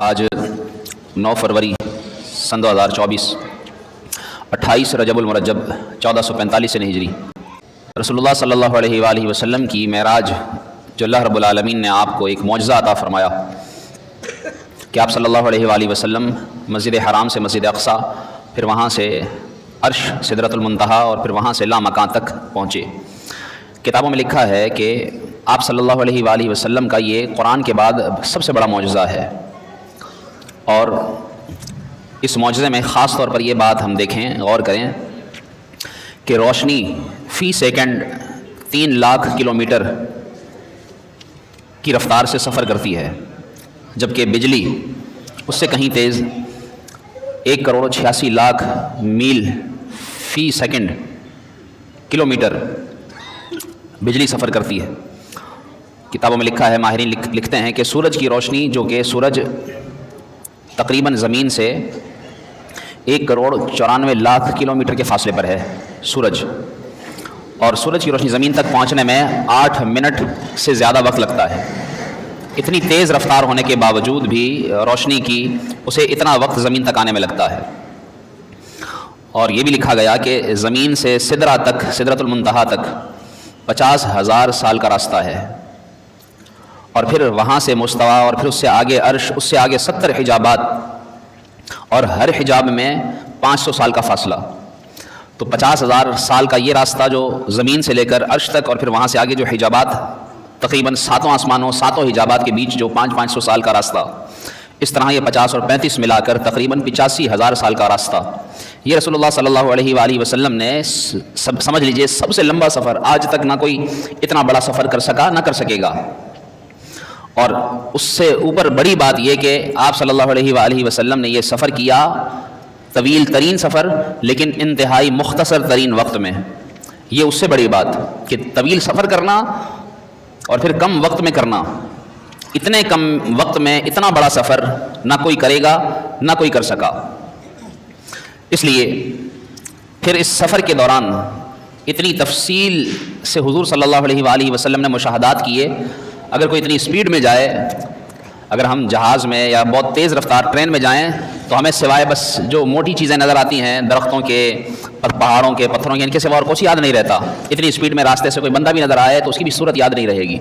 आज 9 फरवरी सन 2024 28 रजबुल मुरजब 1445 से हिजरी रसूलुल्लाह सल्लल्लाहु अलैहि वालैहि वसल्लम की महराज जो अल्लाह रब्बुल आलमीन ने आपको एक मौजज़ा अता फरमाया कि आप सल्लल्लाहु अलैहि वालैहि वसल्लम मस्जिद हराम से मस्जिद अक्सा, फिर वहाँ से अर्श सिदरतुलमतहा और फिर वहाँ से लामकान तक पहुँचे। किताबों में लिखा है कि आप सल्लल्लाहु अलैहि वसल्लम का ये कुरान के बाद सबसे बड़ा मौजज़ा है। और इस मौजज़े में ख़ास तौर पर ये बात हम देखें, गौर करें कि रोशनी फ़ी सेकंड तीन लाख किलोमीटर की रफ़्तार से सफ़र करती है, जबकि बिजली उससे कहीं तेज़ एक करोड़ छियासी लाख मील फ़ी सेकंड किलोमीटर बिजली सफ़र करती है। किताबों में लिखा है माहरीन लिख, लिखते हैं कि सूरज की रोशनी जो कि सूरज तकरीबन ज़मीन से एक करोड़ चौरानवे लाख किलोमीटर के फासले पर है सूरज। और सूरज की रोशनी ज़मीन तक पहुँचने में आठ मिनट से ज़्यादा वक्त लगता है। इतनी तेज़ रफ्तार होने के बावजूद भी रोशनी की उसे इतना वक्त ज़मीन तक आने में लगता है। और ये भी लिखा गया कि ज़मीन से सिदरा तक सिदरतुलमतहा तक पचास हज़ार साल का रास्ता है। और फिर वहाँ से मुस्तवा और फिर उससे आगे अर्श, उससे आगे सत्तर हिजाबात और हर हिजाब में पाँच सौ साल का फासला। तो पचास हज़ार साल का ये रास्ता जो ज़मीन से लेकर अर्श तक और फिर वहाँ से आगे जो हिजाबात तकरीबन सातों आसमानों, सातों हिजाबात के बीच जो पाँच पाँच सौ साल का रास्ता। इस तरह ये पचास और पैंतीस मिलाकर तकरीबन पिचासी हज़ार साल का रास्ता। ये रसोल्ला सल्लल्लाहु अलैहि वसल्लम ने सब, समझ लीजिए, सबसे लंबा सफ़र आज तक ना कोई इतना बड़ा सफ़र कर सका, ना कर सकेगा। और उससे ऊपर बड़ी बात यह कि आप सल्लल्लाहु अलैहि वसल्लम ने यह सफ़र किया, तवील तरीन सफ़र, लेकिन इंतहाई मुख्तसर तरीन वक्त में। ये उससे बड़ी बात कि तवील सफ़र करना और फिर कम वक्त में करना। इतने कम वक्त में इतना बड़ा सफ़र ना कोई करेगा, ना कोई कर सका। इसलिए फिर इस सफ़र के दौरान इतनी तफसील से हुजूर सल्लल्लाहु अलैहि वसल्लम ने मुशाहदात किए। अगर कोई इतनी स्पीड में जाए अगर हम जहाज़ में या बहुत तेज़ रफ्तार ट्रेन में जाएँ तो हमें सिवाय बस जो मोटी चीज़ें नज़र आती हैं, दरख्तों के पहाड़ों के, पत्थरों के, इनके सिवा और कुछ याद नहीं रहता। इतनी स्पीड में रास्ते से कोई बंदा भी नज़र आए तो उसकी भी सूरत याद नहीं रहेगी।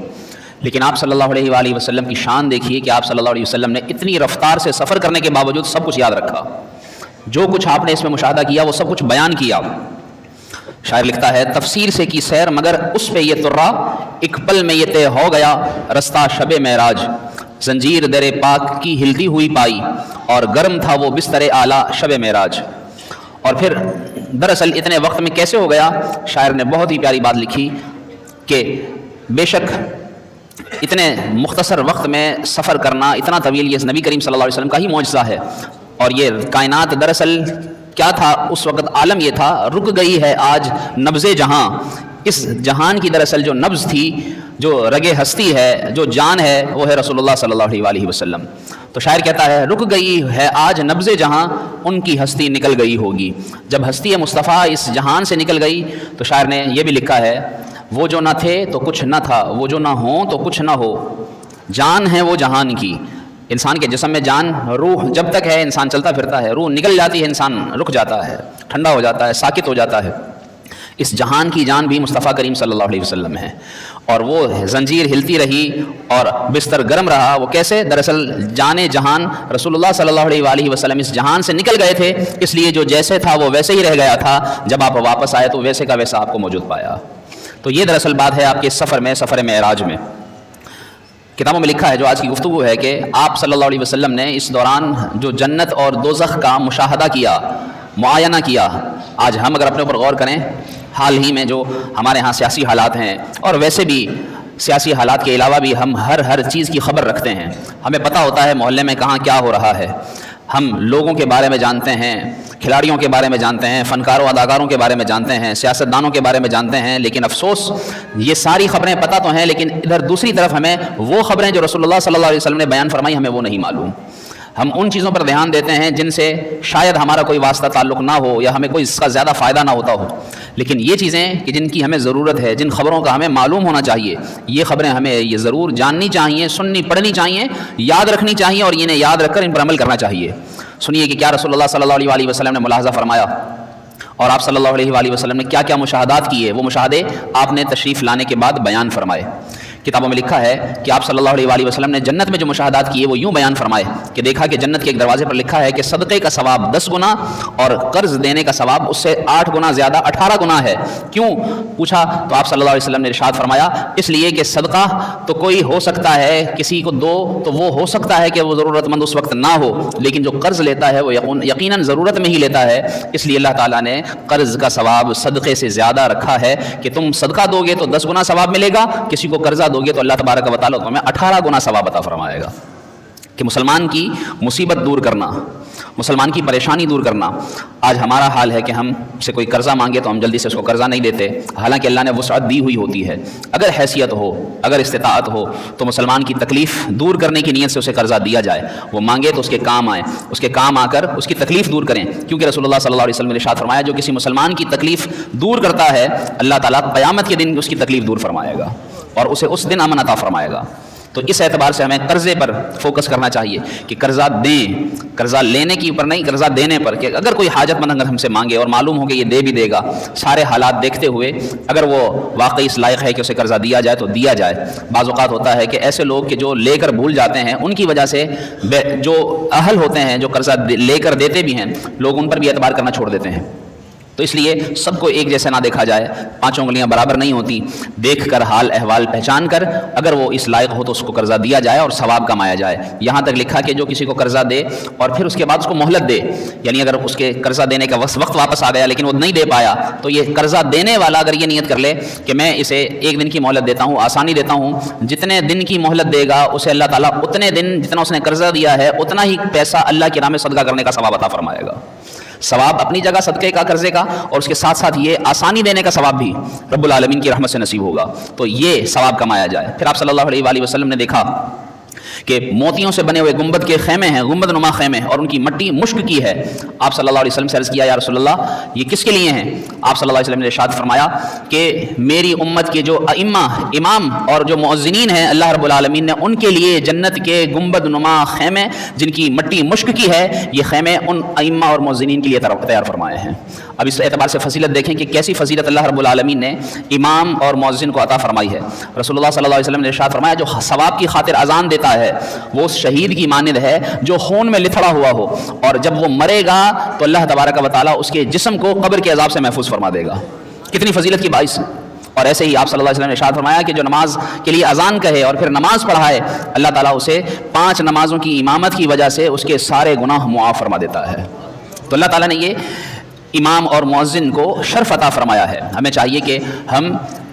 लेकिन आप सल्लल्लाहु अलैहि वसल्लम की शान देखिए कि आप सल्लल्लाहु अलैहि वसल्लम ने इतनी रफ्तार से सफ़र करने के बावजूद सब कुछ याद रखा। जो कुछ आपने इसमें मुशाह किया, वो सब कुछ बयान किया। शायर लिखता है, तफसीर से की सैर, मगर उस पे ये तुर्रा एक पल में ये तय हो गया, रस्ता शब महराज जंजीर दर पाक की हिलती हुई पाई और गर्म था वो बिस्तर आला शब महराज और फिर दरअसल इतने वक्त में कैसे हो गया? शायर ने बहुत ही प्यारी बात लिखी कि बेशक इतने मुख्तसर वक्त में सफ़र करना, इतना तवील ये नबी करीम सल्लल्लाहु अलैहि वसल्लम का ही मुआजा है। और ये कायनात दरअसल क्या था? उस वक़्त आलम यह था, रुक गई है आज नब्ज़ जहाँ। इस जहान की दरअसल जो नब्ज़ थी, जो रगे हस्ती है, जो जान है, वो है रसोल्ला अलैहि वसल्लम। तो शायर कहता है, रुक गई है आज नब्ज़ जहाँ, उनकी हस्ती निकल गई होगी। जब हस्ती मुस्तफ़ा इस जहान से निकल गई तो शायर ने यह भी लिखा है, वो जो ना थे तो कुछ न था, वो जो ना हो तो कुछ ना हो। जान है वो जहान की। इंसान के जिसम में जान, रूह जब तक है, इंसान चलता फिरता है। रूह निकल जाती है, इंसान रुक जाता है, ठंडा हो जाता है, साकित हो जाता है। इस जहान की जान भी मुस्तफ़ा करीम सल्लल्लाहु अलैहि वसल्लम है। और वो जंजीर हिलती रही और बिस्तर गर्म रहा। वो कैसे? दरअसल जाने जहान रसूलुल्लाह सल्लल्लाहु अलैहि वसल्लम इस जहान से निकल गए थे। इसलिए जो जैसे था, वो वैसे ही रह गया था। जब आप वापस आए तो वैसे का वैसा आपको मौजूद पाया। तो ये दरअसल बात है आपके सफ़र में, सफ़र महराज में। किताबों में लिखा है, जो आज की गुफ्तु है कि आप सल्लल्लाहु अलैहि वसल्लम ने इस दौरान जो जन्नत और दोजख का मुशाहदा किया, मुआयना किया। आज हम अगर अपने ऊपर गौर करें हाल ही में जो हमारे यहाँ सियासी हालात हैं, और वैसे भी सियासी हालात के अलावा भी हम हर हर चीज़ की खबर रखते हैं। हमें पता होता है मोहल्ले में कहाँ क्या हो रहा है। हम लोगों के बारे में जानते हैं, खिलाड़ियों के बारे में जानते हैं, फ़नकारों, अदाकारों के बारे में जानते हैं, सियासतदानों के बारे में जानते हैं, लेकिन अफसोस, ये सारी खबरें पता तो हैं, लेकिन इधर दूसरी तरफ़ हमें वो खबरें जो रसोल्ला अलैहि वसल्लम ने बयान फरमाई, हमें वो नहीं मालूम। हम उन चीज़ों पर ध्यान देते हैं जिनसे शायद हमारा कोई वास्ता ताल्लुक़ ना हो या हमें कोई इसका ज़्यादा फ़ायदा ना होता हो। लेकिन ये चीज़ें कि जिनकी हमें ज़रूरत है, जिन खबरों का हमें मालूम होना चाहिए, ये खबरें हमें ये ज़रूर जाननी चाहिए, सुननी, पढ़नी चाहिए, याद रखनी चाहिए और इन्हें याद रखकर इन पर अमल करना चाहिए। सुनिए कि क्या रसोल्ला सल्लल्लाहु अलैहि वसल्लम ने मुलाजा फरमाया और आप सल्लल्लाहु अलैहि वसल्लम ने क्या क्या मुशाहदात किए? वो मुशाहदे आपने तशरीफ़ लाने के बाद बयान फरमाए। किताबों में लिखा है कि आप सल्लल्लाहु अलैहि वसल्लम ने जन्नत में जो मुशाहदात किए, वो यूँ बयान फरमाए कि देखा कि जन्नत के एक दरवाजे पर लिखा है कि सदक़े का सवाब दस गुना और कर्ज़ देने का सवाब उससे आठ गुना ज़्यादा, अठारह गुना है। क्यों? पूछा तो आप सल्लल्लाहु अलैहि वसल्लम ने इरशाद फरमाया, इसलिए कि सदका तो कोई हो सकता है, किसी को दो तो वो हो सकता है कि वो ज़रूरतमंद उस वक्त ना हो, लेकिन जो कर्ज़ लेता है, वो यकीन ज़रूरत में ही लेता है। इसलिए अल्लाह ताला ने कर्ज़ का सवाब सदक़े से ज़्यादा रखा है कि तुम सदका दोगे तो दस गुना सवाब मिलेगा, किसी को कर्ज़ा दोगे तो अल्लाह तबारक वाली तुम्हें अठारह गुना सवाब अता फरमाएगा कि मुसलमान की मुसीबत दूर करना मुसलमान की परेशानी दूर करना। आज हमारा हाल है कि हम से कोई कर्ज़ा मांगे तो हम जल्दी से उसको कर्ज़ा नहीं देते। हालाँकि अल्लाह ने वसअत दी हुई होती है। अगर हैसियत हो, अगर इस्तात हो तो मुसलमान की तकलीफ़ दूर करने की नीयत से उसे कर्ज़ा दिया जाए। वो मांगे तो उसके काम आए। उसके काम आकर उसकी तकलीफ़ दूर करें। क्योंकि रसोल्ला अलैहि ने शाद फरमाया, जो किसी मुसलमान की तकलीफ़ दूर करता है, अल्लाह ताला क़यामत के दिन उसकी तकलीफ़ दूर फरमाएगा और उसे उस दिन अमन अता फरमाएगा। तो इस एतबार से हमें कर्ज़े पर फोकस करना चाहिए कि कर्ज़ा दें, कर्ज़ा लेने के ऊपर नहीं, कर्ज़ा देने पर कि अगर कोई हाजतमंद अगर हमसे मांगे और मालूम हो कि ये दे भी देगा, सारे हालात देखते हुए अगर वो वाकई इस लायक है कि उसे कर्ज़ा दिया जाए तो दिया जाए। बाज़ात होता है कि ऐसे लोग कि जो लेकर भूल जाते हैं, उनकी वजह से जो अहल होते हैं, जो कर्ज़ा लेकर देते भी हैं, लोग उन पर भी एतबार करना छोड़ देते हैं। तो इसलिए सबको एक जैसे ना देखा जाए। पाँचों उंगलियाँ बराबर नहीं होती। देख कर हाल अहवाल पहचान कर, अगर वो इस लायक हो तो उसको कर्जा दिया जाए और सवाब कमाया जाए। यहाँ तक लिखा कि जो किसी को कर्जा दे और फिर उसके बाद उसको मोहलत दे, यानी अगर उसके कर्जा देने का वक्त वक्त वापस आ गया लेकिन वो नहीं दे पाया तो ये कर्जा देने वाला अगर ये नीयत कर ले कि मैं इसे एक दिन की मोहलत देता हूँ, आसानी देता हूँ, जितने दिन की मोहलत देगा, उसे अल्लाह ताला उतने दिन जितना उसने कर्जा दिया है, उतना ही पैसा अल्लाह के नाम में सदका करने का सवाब अता फरमाएगा। सवाब अपनी जगह सदक़े का, कर्ज़े का और उसके साथ साथ ये आसानी देने का सवाब भी रब्बुल आलमीन की रहमत से नसीब होगा। तो ये सवाब कमाया जाए। फिर आप सल्लल्लाहु अलैहि वसल्लम ने देखा कि मोतियों से बने हुए गुंबद के खेमे हैं गुंबद नुमा खेमे हैं और उनकी मट्टी मुश्क की है। आप सल्लल्लाहु अलैहि वसल्लम से अर्ज़ किया, या रसोल्ला ये किसके लिए हैं? आप सल्लल्लाहु अलैहि वसल्लम ने इरशाद फरमाया कि मेरी उम्मत के जो इमा इमाम और जो मौजिन हैं, अल्लाह रब्बुल आलमीन ने उनके लिए जन्नत के गुंबद नुमा खेमे, जिनकी मट्टी मुश्क की है, ये खेमे उन इमा और मौजिन के लिए तैयार फरमाए हैं। अब इस एतबार से फसीलत देखें कि कैसी फजीलत अल्लाह रब्बुल आलमीन ने इमाम और मौजिन को अता फरमाई है। रसोल्ला सल्लल्लाहु अलैहि वसल्लम ने इरशाद फरमाया, जो सवाब की खातिर अजान देता है वो उस शहीद की मानद है जो खून में लिथड़ा हुआ हो। और जब वो मरेगा तो अल्लाह तबारक वाली उसके जिसम को कब्र के अजाब से महफूज फरमा देगा। कितनी फजीलत की बाइस। और ऐसे ही आप सल्लल्लाहु अलैहि वसल्लम ने फरमाया कि जो नमाज़ के लिए अजान कहे और फिर नमाज़ पढ़ाए, अल्लाह ताला उसे पाँच नमाजों की इमामत की वजह से उसके सारे गुनाह मुआफ़ फरमा देता है। तो अल्लाह ताला ने ये इमाम और मौज़िन को शर्फ अता फरमाया है। हमें चाहिए कि हम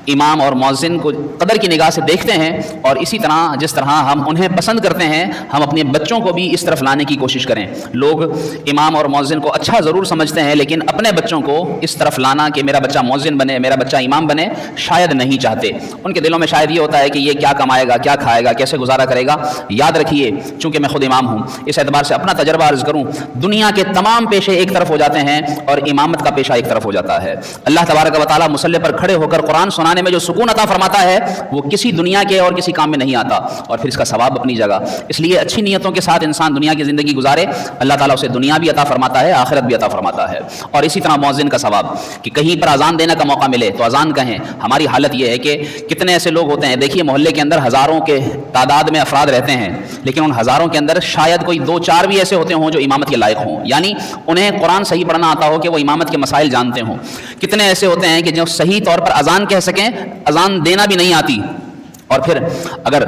इमाम और मौजिन को कदर की निगाह से देखते हैं और इसी तरह, जिस तरह हम उन्हें पसंद करते हैं, हम अपने बच्चों को भी इस तरफ़ लाने की कोशिश करें। लोग इमाम और मौजिन को अच्छा ज़रूर समझते हैं, लेकिन अपने बच्चों को इस तरफ़ लाना कि मेरा बच्चा मौजिन बने, मेरा बच्चा इमाम बने, शायद नहीं चाहते। उनके दिलों में शायद ये होता है कि ये क्या कमाएगा, क्या खाएगा, कैसे गुजारा करेगा। याद रखिए, चूँकि मैं खुद इमाम हूँ, इस एतबार से अपना तजर्बा अर्ज़ करूँ, दुनिया के तमाम पेशे एक तरफ़ हो जाते हैं और इमामत का पेशा एक तरफ़ हो जाता है। अल्लाह तबारक वाली मुसल्ले पर खड़े होकर कुरान सुनाने बनाने में जो सुकून अता फरमाता है, वो किसी दुनिया के और किसी काम में नहीं आता। और फिर इसका सवाब अपनी जगह। इसलिए अच्छी नीयतों के साथ इंसान दुनिया की ज़िंदगी गुजारे, अल्लाह ताला उसे दुनिया भी अता फरमाता है, आखिरत भी अता फरमाता है। और इसी तरह मौजिन का सवाब, कि कहीं पर अजान देने का मौका मिले तो अजान कहें। हमारी हालत यह है कि कितने ऐसे लोग होते हैं, देखिए मोहल्ले के अंदर हज़ारों के तादाद में अफराद रहते हैं, लेकिन उन हज़ारों के अंदर शायद कोई दो चार भी ऐसे होते हों जो इमामत के लायक हों। यानी उन्हें कुरान सही पढ़ना आता हो कि वो इमामत के मसाइल जानते हों। कितने ऐसे होते हैं कि जो सही तौर पर अजान कह सकें अजान देना भी नहीं आती। और फिर अगर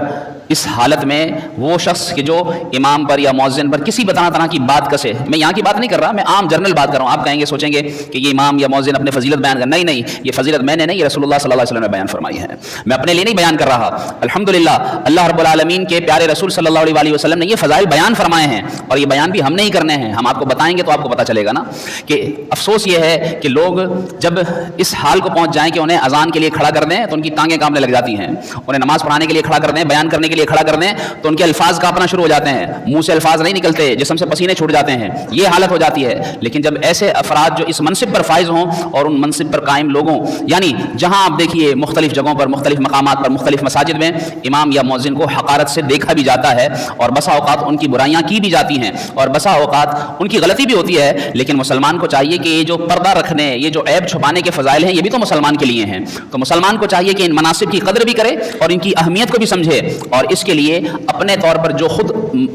इस हालत में वो शख्स कि जो इमाम पर या मौजिन पर किसी बताना तरह की बात कसे। मैं यहाँ की बात नहीं कर रहा, मैं आम जनरल बात कर रहा हूँ। आप कहेंगे, सोचेंगे कि ये इमाम या मौजिन अपने फजीलत बयान कर नहीं नहीं, ये फजीलत मैंने नहीं रसोल्ला सल्लल्लाहु ने बयान फरमाई है। मैं अपने लिए नहीं बयान कर रहा। अलहमदिल्ला अल्लाह रब्बुल आलमीन के प्यारे रसूल सल्लल्लाहु वसलम ने ये फ़जाइल बयान फरमाए हैं और ये बयान भी हम नहीं करने हैं। हम आपको बताएँगे तो आपको पता चलेगा ना कि अफसोस ये है कि लोग जब इस हाल को पहुँच जाएँ कि उन्हें अजान के लिए खड़ा कर दें तो उनकी टांगें कामने लग जाती हैं। उन्हें नमाज़ पढ़ाने के लिए खड़ा कर दें, बयान करने लिए खड़ा कर दें तो उनके अल्फाज कांपना शुरू हो जाते हैं। मुँह से अल्फाज नहीं निकलते, जिसम से पसीने छूट जाते हैं। ये हालत हो जाती है। लेकिन जब ऐसे अफराद जो इस मनसिब पर फायज हों और उन मनसिब पर कायम लोगों, यानी जहाँ आप देखिए मुख्तलिफ़ जगहों पर, मुख्तलिफ़ मकाम पर, मुख्तलिफ़ मसाजिद में, इमाम या मौजिन को हकारत से देखा भी जाता है और बसा अवत उनकी बुराइयाँ की भी जाती हैं और बसा अवकात उनकी गलती भी होती है। लेकिन मुसलमान को चाहिए कि ये जो पर्दा रखने, ये जो ऐब छुपाने के फ़जाइल हैं, ये भी तो मुसलमान के लिए हैं। तो मुसलमान को चाहिए कि इन मनासिब की कदर भी करे और इनकी अहमियत को भी समझे और इसके लिए अपने तौर पर जो खुद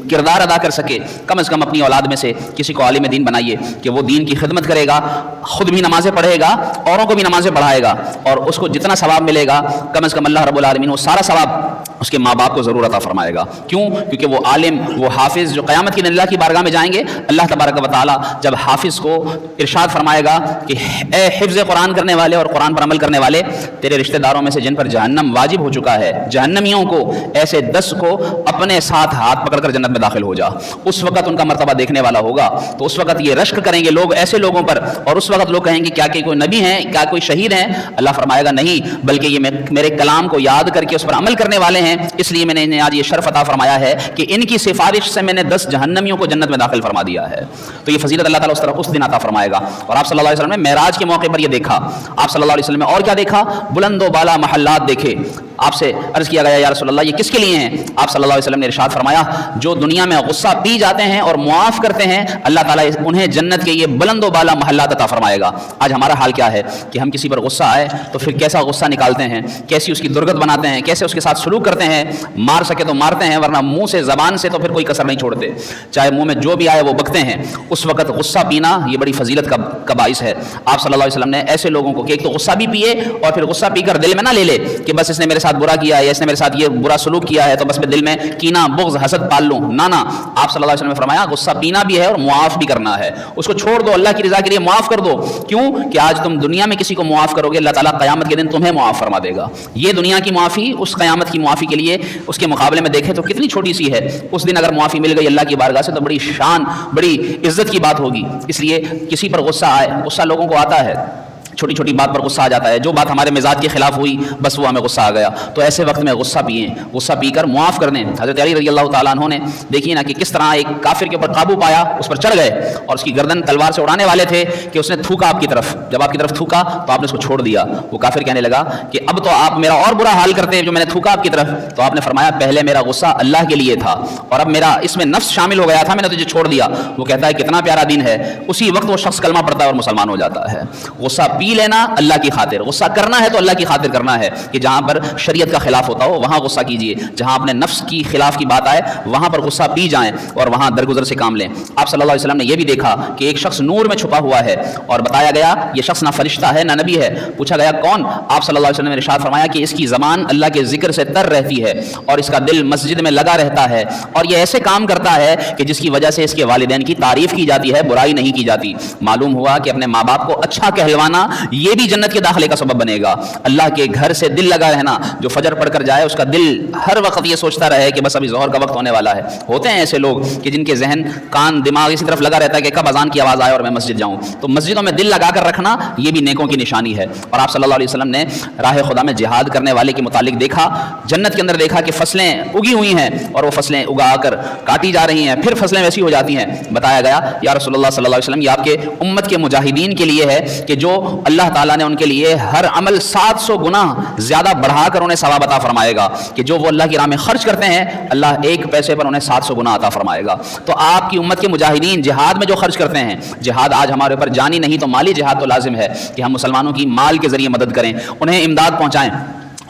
किरदार अदा कर सके, कम अज़ कम अपनी औलाद में से किसी को आलिम दीन बनाइए कि वो दीन की खिदमत करेगा, ख़ुद भी नमाज़ें पढ़ेगा, औरों को भी नमाज़ें पढ़ाएगा और उसको जितना सवाब मिलेगा, कम अज़ कम अल्लाह रब्बुल आलमीन वो सारा सवाब उसके माँ बाप को ज़रूर अता फरमाएगा। क्यों? क्योंकि वो आलिम, वो हाफिज़ जो क़यामत की अल्लाह की बारगाह में जाएँगे, अल्लाह तबारक वाली जब हाफिज़ को इरशाद फरमाएगा कि, ए हिफ्ज़ कुरान करने वाले और कुरान पर अमल करने वाले, तेरे रिश्तेदारों में से जिन पर जहन्नम वाजिब हो चुका है, जहन्नमियों को, ऐसे दस को अपने साथ हाथ पकड़कर जन्नत में दाखिल हो जा। उस वक्त उनका मरतबा देखने वाला होगा। तो उस वक्त ये रश्क करेंगे लोग ऐसे लोगों पर, और उस वक्त लोग कहेंगे, क्या कि कोई नबी हैं? क्या कोई शहीद हैं? अल्लाह फरमाएगा, नहीं, बल्कि ये मेरे कलाम को याद करके उस पर अमल करने वाले हैं। इसलिए मैंने इन्हें आज ये शर्फ अता फरमाया है कि इनकी सिफारिश से मैंने दस जहन्नमियों को जन्नत में दाखिल फरमा दिया है। तो ये फजीलत अल्लाह ताला उस तरह उस दिन अता फरमाएगा। और आप सल्लल्लाहु अलैहि वसल्लम ने महराज के मौके पर यह देखा। आप सल्लल्लाहु अलैहि वसल्लम ने और क्या देखा? बुलंदो बाला महल्लात देखे। आपसे अर्ज़ किया गया या रसोल्ला ये किसके लिए हैं? आप सल्लल्लाहु अलैहि वसल्लम ने इरशाद फरमाया जो दुनिया में गुस्सा पी जाते हैं और मुआफ़ करते हैं अल्लाह ताला उन्हें जन्नत के ये बुलंद बाला महल्ला अता फरमाएगा। आज हमारा हाल क्या है? कि हम किसी पर गुस्सा आए तो फिर कैसा गुस्सा निकालते हैं? कैसी उसकी दुर्गत बनाते हैं? कैसे उसके साथ सलूक करते हैं? मार सके तो मारते हैं वरना मुँह से ज़बान से तो फिर कोई कसर नहीं छोड़ते। चाहे मुँह में जो भी आए वो बकते हैं। उस वक्त गुस्सा पीना ये बड़ी फजीलत का, का बाइस है। आप सल्लल्लाहु अलैहि वसल्लम ने ऐसे लोगों को कि एक तो गुस्सा भी पिए और फिर गुस्सा पीकर दिल में ना ले ले कि बस इसने मेरे साथ बुरा किया है, या इसने मेरे साथ ये बुरा सलूक किया है तो बस मैं दिल में कीना, बुग्ज, हसद पाल लूँ। ना ना, आप सल्लल्लाहु अलैहि वसल्लम ने फरमाया, गुस्सा पीना भी है और मुआफ़ भी करना है। उसको छोड़ दो, अल्लाह की रज़ा के लिए मुआफ़ कर दो। क्यों? कि आज तुम दुनिया में किसी को मुआफ़ करोगे, अल्लाह ताला क़यामत के दिन तुम्हें मुआफ़ फरमा देगा। ये दुनिया की मुआफ़ी, उस क़यामत की मुआफ़ी के लिए उसके मुकाबले में देखें तो कितनी छोटी सी है। उस दिन अगर मुआफ़ी मिल गई अल्लाह की बारगाह से तो बड़ी शान, बड़ी इज़्ज़त की बात होगी। इसलिए किसी पर गुस्सा आए, गुस्सा लोगों को आता है। छोटी छोटी बात पर गुस्सा आ जाता है। जो बात हमारे मिजाज के खिलाफ हुई, बस वो हमें गुस्सा आ गया। तो ऐसे वक्त में गुस्सा पिए, गुस्सा पीकर मुआफ़ कर दें। हज़रत अली रज़ी अल्लाह ने, देखिए ना कि किस तरह एक काफिर के ऊपर काबू पाया, उस पर चढ़ गए और उसकी गर्दन तलवार से उड़ाने वाले थे कि उसने थूका आपकी तरफ़। जब आपकी तरफ़ थूका तो आपने उसको छोड़ दिया। वो काफिर कहने लगा कि अब तो आप मेरा और बुरा हाल करते हैं जो मैंने थूका आपकी तरफ़। तो आपने फरमाया, पहले मेरा गुस्सा अल्लाह के लिए था और अब मेरा इसमें नफ्स शामिल हो गया था, मैंने तुझे छोड़ दिया। वो कहता है, कितना प्यारा दिन है। उसी वक्त वो शख्स कलमा पड़ता है और मुसलमान हो जाता है। गुस्सा पी लेना अल्लाह की खातिर। गुस्सा करना है तो अल्लाह की खातिर करना है कि जहाँ पर शरीयत का खिलाफ होता हो, वहाँ गुस्सा कीजिए। जहाँ अपने नफ्स की खिलाफ की बात आए, वहाँ पर गुस्सा पी जाएँ और वहाँ दरगुजर से काम लें। आप सल्लल्लाहु अलैहि वसल्लम ने यह भी देखा कि एक शख्स नूर में छुपा हुआ है और बताया गया, ये शख्स ना फरिश्ता है, ना नबी है। पूछा गया, कौन? आप सल्लल्लाहु अलैहि वसल्लम ने इरशाद फरमाया कि इसकी ज़बान अल्लाह के ज़िक्र से तर रहती है और इसका दिल मस्जिद में लगा रहता है। और ये ऐसे काम करता है कि जिसकी वजह से इसके वालदेन की तारीफ़ की जाती है, बुराई नहीं की जाती। मालूम हुआ कि अपने माँ बाप को अच्छा कहलवाना ये भी जन्नत के दाखिले का सबब बनेगा। अल्लाह के घर से दिल लगा रहना, जो फजर पढ़कर जाए, उसका दिल हर वक्त ये सोचता रहे कि बस अभी जहर का वक्त होने वाला है। होते हैं ऐसे लोग कि जिनके जहन, कान, दिमाग इसी तरफ़ लगा रहता है कि कब अजान की आवाज़ आए और मैं मस्जिद जाऊँ। तो मस्जिदों में दिल लगा कर रखना, ये भी नेकों की निशानी है। और आप सल्लल्लाहु अलैहि वसल्लम ने राह खुदा में जिहाद करने वाले के मुतालिक देखा, जन्नत के अंदर देखा कि फ़सलें उगी हुई हैं और वो फ़सलें उगा कर काटी जा रही हैं। फिर फ़सलें वैसी हो जाती हैं। बताया गया, या रसोल्ला सल्लल्लाहु अलैहि वसल्लम, ये आपके उम्मत के मुजाहिदीन के लिए है कि जो अल्लाह ताला ने उनके लिए हर अमल 700 गुना ज़्यादा बढ़ाकर उन्हें सवाब अता फरमाएगा कि जो वो अल्लाह की राह में खर्च करते हैं, अल्लाह एक पैसे पर उन्हें 700 गुना अता फरमाएगा। तो आपकी उम्मत के मुजाहिदीन जिहाद में जो खर्च करते हैं, जिहाद आज हमारे ऊपर जानी नहीं तो माली जिहाद तो लाजिम है कि हम मुसलमानों की माल के ज़रिए मदद करें, उन्हें इमदाद पहुँचाएँ।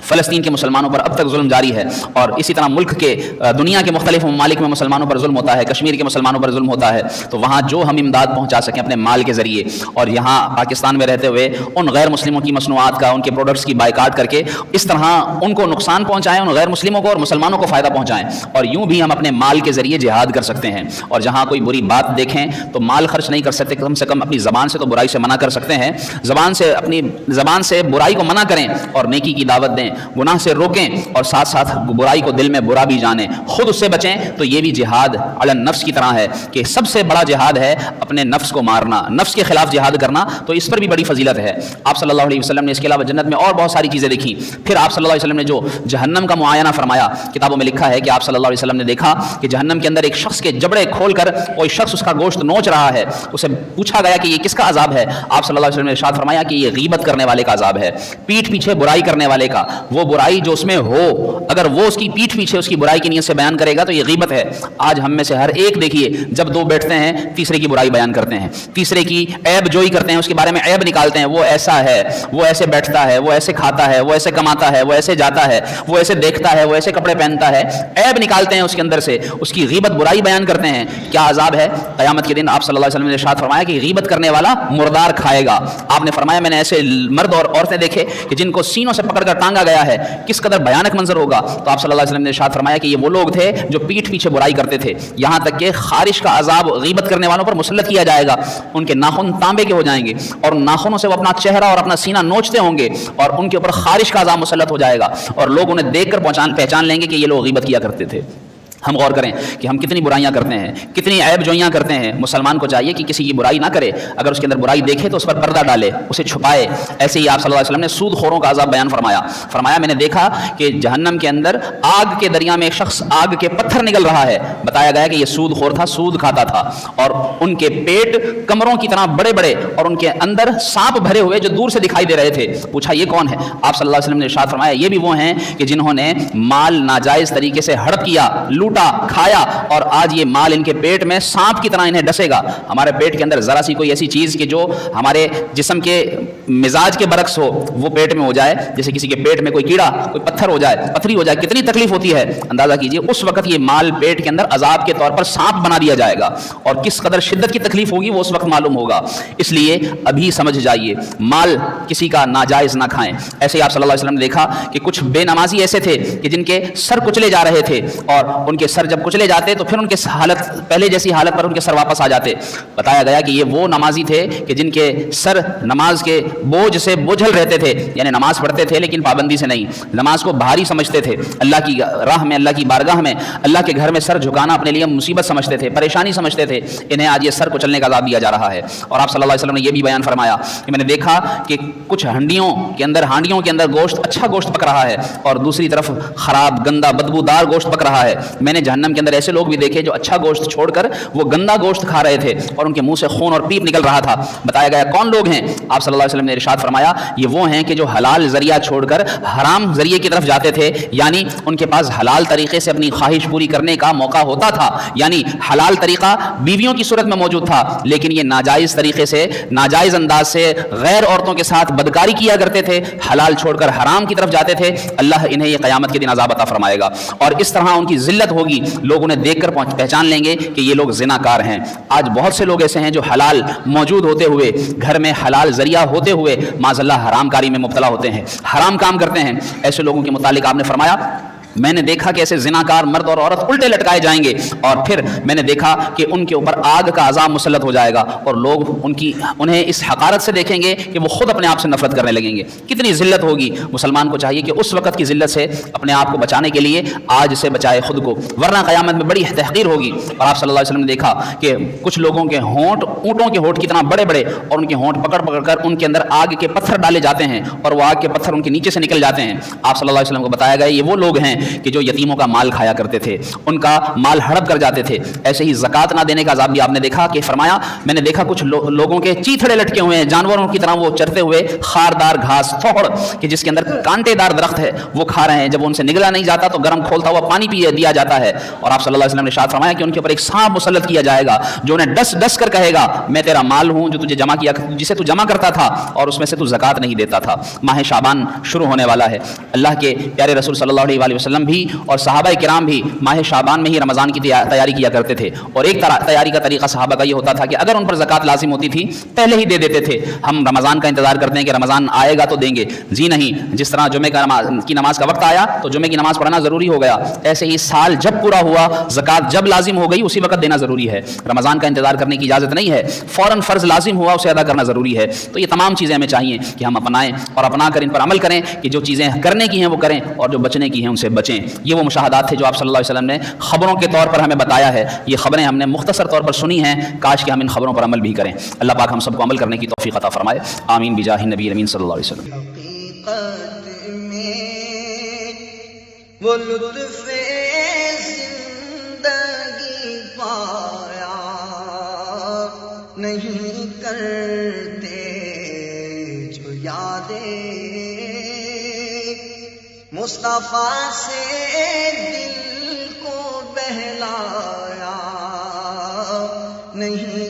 फ़लस्तीन के मुसलमानों पर अब तक जुल्म जारी है और इसी तरह मुल्क के दुनिया के मुख्तलिफ़ ममालिक में मुसलमानों पर जुल्म होता है, कश्मीर के मुसलमानों पर जुल्म होता है तो वहाँ जो हम इमदाद पहुँचा सकें अपने माल के ज़रिए और यहाँ पाकिस्तान में रहते हुए उन गैर मुस्लिमों की मसनूआत का, उनके प्रोडक्ट्स की बाइकाट करके इस तरह उनको नुकसान पहुँचाएँ, उन गैर मुस्लिमों को और मुसलमानों को फ़ायदा पहुँचाएँ और यूँ भी हम अपने माल के ज़रिए जिहाद कर सकते हैं और जहाँ कोई बुरी बात देखें तो माल खर्च नहीं कर सकते, कम से कम अपनी ज़बान से तो बुराई से मना कर सकते हैं, ज़बान से अपनी, ज़बान से बुराई को मना करें और नेकी की दावत दें गुनाह से रोकें और साथ साथ बुराई को दिल में बुरा भी जानें। खुद उससे बचें तो ये भी जिहाद अलन नफ्स की तरह है कि सबसे बड़ा जिहाद है अपने नफ्स को मारना। नफ्स के खिलाफ जिहाद करना तो इस पर भी बड़ी फजीलत है। आप सल्लल्लाहु अलैहि वसल्लम ने इसके अलावा जन्नत में और बहुत सारी चीज़ें देखी। फिर आप सल्लल्लाहु अलैहि वसल्लम ने जो जहन्नम का मुआयना फरमाया, किताबों में लिखा है कि आप सल्लल्लाहु अलैहि वसल्लम ने देखा कि जहन्नम के अंदर एक शख्स के जबड़े खोल कर कोई शख्स उसका गोश्त नोच रहा है। उसे पूछा गया कि ये किसका अजाब है? आप सल्लल्लाहु अलैहि वसल्लम ने इरशाद फरमाया कि ये गीबत करने वाले का अजाब है। पीठ पीछे बुराई करने वाले का। वो बुराई जो उसमें हो, अगर वो उसकी पीठ पीछे उसकी बुराई की नीयत से बयान करेगा तो ये गीबत है। आज हम में से हर एक देखिए, जब दो बैठते हैं, तीसरे की बुराई बयान करते हैं। तीसरे की ऐब जोई करते हैं, उसके बारे में ऐब निकालते हैं। वो ऐसा है, वो ऐसे बैठता है, वो ऐसे खाता है, वो ऐसे कमाता है, वो ऐसे जाता है, वो ऐसे देखता है, वो ऐसे कपड़े पहनता है। ऐब निकालते हैं उसके अंदर से, उसकी गीबत बुराई बयान करते हैं। क्या आजाब है? क़यामत के दिन आप सल्लल्लाहु अलैहि वसल्लम ने इरशाद फरमाया कि गीबत करने वाला मुर्दार खाएगा। आपने फरमाया, मैंने ऐसे मर्द और औरतें देखे कि जिनको सीनों से पकड़कर टांगा गया है, किस कदर भयानक मंजर होगा? तो आप सल्लल्लाहु अलैहि वसल्लम ने इरशाद फरमाया कि ये वो लोग थे जो पीठ पीछे बुराई करते थे। यहाँ तक कि खारिश का अजाब, गीबत करने वालों पर मुसलत किया जाएगा। उनके नाखून तांबे के हो जाएँगे और नाखूनों से वो अपना चेहरा और अपना सीना नोचते होंगे और उनके ऊपर खारिश का अजाब मुसलत हो जाएगा और लोग उन्हें देखकर पहचान पहचान लेंगे कि ये लोग गीबत किया करते थे। हम गौर करें कि हम कितनी बुराइयाँ करते हैं, कितनी ऐब जोइयाँ करते हैं। मुसलमान को चाहिए कि किसी की बुराई ना करे। अगर उसके अंदर बुराई देखे तो उस पर पर्दा डाले, उसे छुपाए। ऐसे ही आप सल्लल्लाहु अलैहि वसल्लम ने सूद खोरों का आज़ाब बयान फरमाया। फरमाया, मैंने देखा कि जहन्नम के अंदर आग के दरिया में एक शख्स आग के पत्थर निकल रहा है। बताया गया कि यह सूद खोर था, सूद खाता था। और उनके पेट कमरों की तरह बड़े बड़े और उनके अंदर सांप भरे हुए जो दूर से दिखाई दे रहे थे। पूछा, ये कौन है? आप सल्लल्लाहु अलैहि वसल्लम ने इरशाद फरमाया, ये भी वो हैं कि जिन्होंने माल नाजायज़ तरीके से हड़प किया, लूट लूटा, खाया और आज ये माल इनके पेट में सांप की तरह इन्हें डसेगा। हमारे पेट के अंदर ज़रा सी कोई ऐसी चीज़ की जो हमारे जिसम के मिजाज के बरक्स हो, वो पेट में हो जाए, जैसे किसी के पेट में कोई कीड़ा, कोई पत्थर हो जाए, पथरी हो जाए, कितनी तकलीफ़ होती है? अंदाज़ा कीजिए, उस वक्त ये माल पेट के अंदर अजाब के तौर पर सांप बना दिया जाएगा। और किस कदर शिद्दत की तकलीफ़ होगी, वो उस वक्त मालूम होगा। इसलिए अभी समझ जाइए, माल किसी का नाजायज़ ना खाएँ। ऐसे ही आप सल्लल्लाहु अलैहि वसल्लम ने देखा कि कुछ बेनमाजी ऐसे थे कि जिनके सर कुचले जा रहे थे, और उनके सर जब कुचले जाते तो फिर उनके हालत, पहले जैसी हालत पर उनके सर वापस आ जाते। बताया गया कि ये वो नमाजी थे कि जिनके सर नमाज़ के बोझ से बोझल रहते थे, यानी नमाज़ पढ़ते थे, लेकिन पाबंदी से नहीं। नमाज़ को भारी समझते थे। अल्लाह की राह में, अल्लाह की बारगाह में, अल्लाह के घर में सर झुकाना अपने लिए मुसीबत समझते थे, परेशानी समझते थे। इन्हें आज ये सर कुचलने का आज़ाद दिया जा रहा है। और आप सल्लल्लाहु अलैहि वसल्लम ने यह भी बयान फरमाया कि मैंने देखा कि कुछ हंडियों के अंदर, हांडियों के अंदर गोश्त अच्छा गोश्त पक रहा है, और दूसरी तरफ़ खराब, गंदा, बदबूदार गोश्त पक रहा है। मैंने जहन्नम के अंदर ऐसे लोग भी देखे जो अच्छा गोश्त छोड़कर वो गंदा गोश्त खा रहे थे, और उनके मुँह से खून और पीप निकल रहा था। बताया गया कौन लोग हैं? आप अलैहि वसल्लम ने इरशाद फरमाया, ये वो हैं कि जो हलाल ज़रिया छोड़कर हराम ज़रिए की तरफ़ जाते थे, यानी उनके पास हलाल तरीके से अपनी ख्वाहिश पूरी करने का मौका होता था, यानी हलाल तरीका बीवियों की सूरत में मौजूद था, लेकिन ये नाजायज़ तरीके से, नाजायज़ अंदाज से गैर औरतों के साथ बदकारी किया करते थे, हलाल छोड़कर हराम की तरफ़ जाते थे, अल्लाह इन्हें ये क़यामत के दिन अजाब फरमाएगा। और इस तरह उनकी जिल्लत होगी, लोग उन्हें देखकर पहचान लेंगे कि ये लोग जिनाकार हैं। आज बहुत से लोग ऐसे हैं जो हलाल मौजूद होते हुए घर में हलाल ज़रिया होते हुए माजल्ला हरामकारी में मुबतला होते हैं। हराम काम करते हैं। ऐसे लोगों के मुतालिक आपने फरमाया मैंने देखा कि ऐसे जिनाकार मर्द और औरत उल्टे लटकाए जाएँगे और फिर मैंने देखा कि उनके ऊपर आग का आज़ाब मुसलत हो जाएगा और लोग उनकी, उन्हें इस हकारत से देखेंगे कि वो खुद अपने आप से नफरत करने लगेंगे। कितनी जिल्लत होगी। मुसलमान को चाहिए कि उस वक्त की जिल्लत से अपने आप को बचाने के लिए आज से बचाए खुद को, वरना क़यामत में बड़ी तहकीर होगी। और आप सल्लल्लाहु अलैहि वसल्लम ने देखा कि कुछ लोगों के होंठ, ऊँटों के होंठ कितना बड़े बड़े और उनके होंठ पकड़ पकड़ कर उनके अंदर आग के पत्थर डाले जाते हैं और वो आग के पत्थर उनके नीचे से निकल जाते हैं। आप सल्लल्लाहु अलैहि वसल्लम को बताया गया, ये वो लोग हैं कि जो यतीमों का माल खाया करते थे उनका माल हड़प कर जाते थे। ऐसे ही जक़ात ना देने का अजाब भी आपने देखा कि फरमाया मैंने देखा कुछ लो, लोगों के चीथड़े लटके हुए हैं जानवरों की तरह वो चरते हुए खारदार घास थोड़ कि जिसके अंदर कांटेदार दरख्त है वो खा रहे हैं। जब उनसे निगला नहीं जाता तो गर्म खोलता हुआ पानी पी दिया जाता है। और आप सल्लल्लाहु अलैहि वसल्लम ने शाद फरमाया कि उनके ऊपर एक सांप मुसलत किया जाएगा जो उन्हें डस डस कर कहेगा मैं तेरा माल हूँ जो तुझे जमा किया जिसे तू जमा करता था और उसमें से तू जक़ात नहीं देता था। माह शाबान शुरू होने वाला है। अल्लाह के प्यारे रसूल सल्लल्लाहु अलैहि वसल्लम भी और साहबा कराम भी माह शाबान में ही रमज़ान की तैयारी किया करते थे। और एक तैयारी का तरीका सहाबा का ये होता था कि अगर उन पर ज़क़़त लाजिम होती थी, पहले ही दे देते थे। हम रमज़ान का इंतज़ार करते हैं कि रमज़ान आएगा तो देंगे। जी नहीं, जिस तरह जुमे का नमाज़, की नमाज़ का वक्त आया तो जुमे की नमाज़ पढ़ना ज़रूरी हो गया। ऐसे ही साल जब पूरा हुआ, ज़क़़त जब लाजिम हो गई, उसी वक्त देना ज़रूरी है। रमज़ान का इंतज़ार करने की इजाज़त नहीं है। फ़ौरन फ़र्ज़ लाजिम हुआ, उसे अदा करना ज़रूरी है। तो ये तमाम चीज़ें हमें चाहिए कि हम अपनाएँ और अपना कर इन पर अमल करें कि जो चीज़ें करने की हैं, वो करें और जो बचने की हैं, उनसे बचें। ये वो मुशाहदात थे जो आप सल्लल्लाहु अलैहि वसल्लम ने ख़बरों के तौर पर हमें बताया है। ये खबरें हमने मुख्तसर तौर पर सुनी हैं। काश कि हम इन खबरों पर अमल भी करें। अल्लाह पाक हम सबको अमल करने की तोफ़ी अता फरमाए। आमीन बिजाह नबी अमीन सल्लल्लाहु अलैहि वसल्लम। वो लुत्फ़े ज़िंदगी पाया नहीं करते जो यादें मुस्तफ़ा से दिल को बहलाया। नहीं